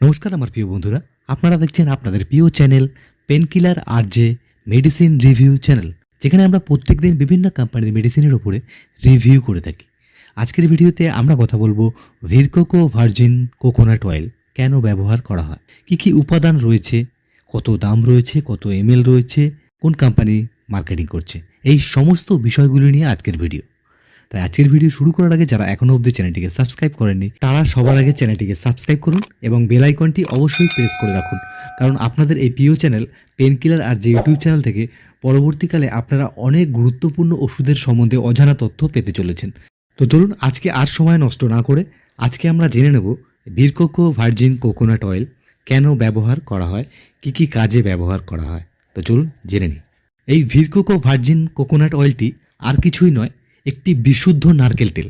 নমস্কার আমার প্রিয় বন্ধুরা। আপনারা দেখছেন আপনাদের প্রিয় channel painkiller R J medicine review channel যেখানে আমরা প্রত্যেকদিন বিভিন্ন কোম্পানির মেডিসিনের উপরে রিভিউ করে থাকি। আজকের ভিডিওতে আমরা কথা বলব ভিরকোকো ভার্জিন কোকোনাট অয়েল কেন ব্যবহার করা হয়? কি কি উপাদান রয়েছে? কত দাম রয়েছে? কত এমএল রয়েছে? কোন কোম্পানি মার্কেটিং করছে? এই সমস্ত বিষয়গুলি নিয়ে আজকের ভিডিও তাই আজকের ভিডিও শুরু করার আগে যারা এখনও অবধি চ্যানেলটিকে সাবস্ক্রাইব করেননি, তারা সবার আগে চ্যানেলটিকে সাবস্ক্রাইব করুন এবং বেল আইকনটি অবশ্যই প্রেস করে রাখুন। কারণ আপনাদের এই প্রিয় চ্যানেল পেনকিলার আর যে ইউটিউব চ্যানেল থেকে পরবর্তীকালে আপনারা অনেক গুরুত্বপূর্ণ ওষুধের সম্বন্ধে অজানা তথ্য পেতে চলেছেন। তো চলুন আজকে আর সময় নষ্ট না করে আজকে আমরা জেনে নেব বীরকোকো ভার্জিন কোকোনাট অয়েল কেন ব্যবহার করা হয়, কি কি কাজে ব্যবহার করা হয়। তো চলুন জেনে নিই। এই ভিরকোকো ভার্জিন কোকোনাট অয়েলটি আর কিছুই নয় একটি বিশুদ্ধ নারকেল তেল,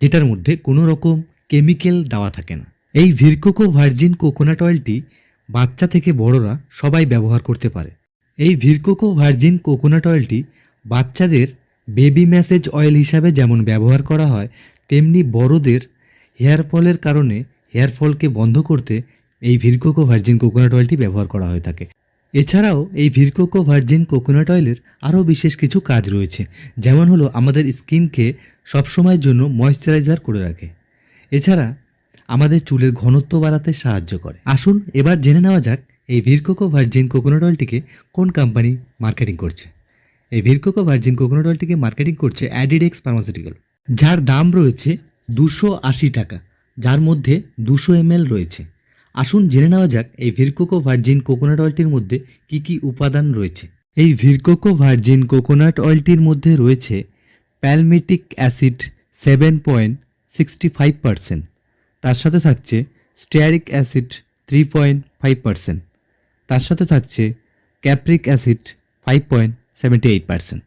যেটার মধ্যে কোনো রকম কেমিক্যাল দেওয়া থাকে না। এই ভিরকোকো ভার্জিন কোকোনাট অয়েলটি বাচ্চা থেকে বড়রা সবাই ব্যবহার করতে পারে। এই ভিরকোকো ভার্জিন কোকোনাট অয়েলটি বাচ্চাদের বেবি ম্যাসেজ অয়েল হিসাবে যেমন ব্যবহার করা হয়, তেমনি বড়দের হেয়ার ফলের কারণে হেয়ার ফলকে বন্ধ করতে এই ভিরকোকো ভার্জিন কোকোনাট অয়েলটি ব্যবহার করা হয়ে থাকে। এছাড়াও এই ভিরকোকো ভার্জিন কোকোনাট অয়েলের আরও বিশেষ কিছু কাজ রয়েছে, যেমন হলো আমাদের স্কিনকে সবসময়ের জন্য ময়শ্চারাইজার করে রাখে। এছাড়া আমাদের চুলের ঘনত্ব বাড়াতে সাহায্য করে। আসুন এবার জেনে নেওয়া যাক এই ভিরকোকো ভার্জিন কোকোনাট অয়েলটিকে কোন কোম্পানি মার্কেটিং করছে। এই ভিরকোকো ভার্জিন কোকোনাট অয়েলটিকে মার্কেটিং করছে অ্যাডিডেক্স ফার্মাসিউটিক্যাল। যার দাম রয়েছে দুশো আশি টাকা, যার মধ্যে দুশো এমএল রয়েছে। আসুন জেনে নেওয়া যাক এই ভিরকোকো ভার্জিন কোকোনাট অয়েলটির মধ্যে কি কি উপাদান রয়েছে। এই ভিরকোকো ভার্জিন কোকোনাট অয়েলটির মধ্যে রয়েছে palmitic acid seven point sixty five percent, তার সাথে থাকছে stearic acid three point five percent, তার সাথে থাকছে capric acid five point seventy eight percent.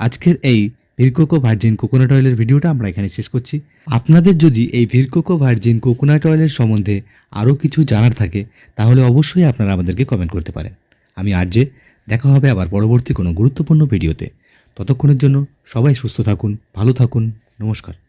আজকের এই ভিরকোকো ভার্জিন কোকোনাট অয়েলের ভিডিওটা আমরা এখানে শেষ করছি। আপনাদের যদি এই ভিরকোকো ভার্জিন কোকোনাট অয়েলের সম্বন্ধে আরও কিছু জানার থাকে, তাহলে অবশ্যই আপনারা আমাদেরকে কমেন্ট করতে পারেন। আমি আরজে দেখা হবে আবার পরবর্তী কোনো গুরুত্বপূর্ণ ভিডিওতে। ততক্ষণের জন্য সবাই সুস্থ থাকুন, ভালো থাকুন, নমস্কার।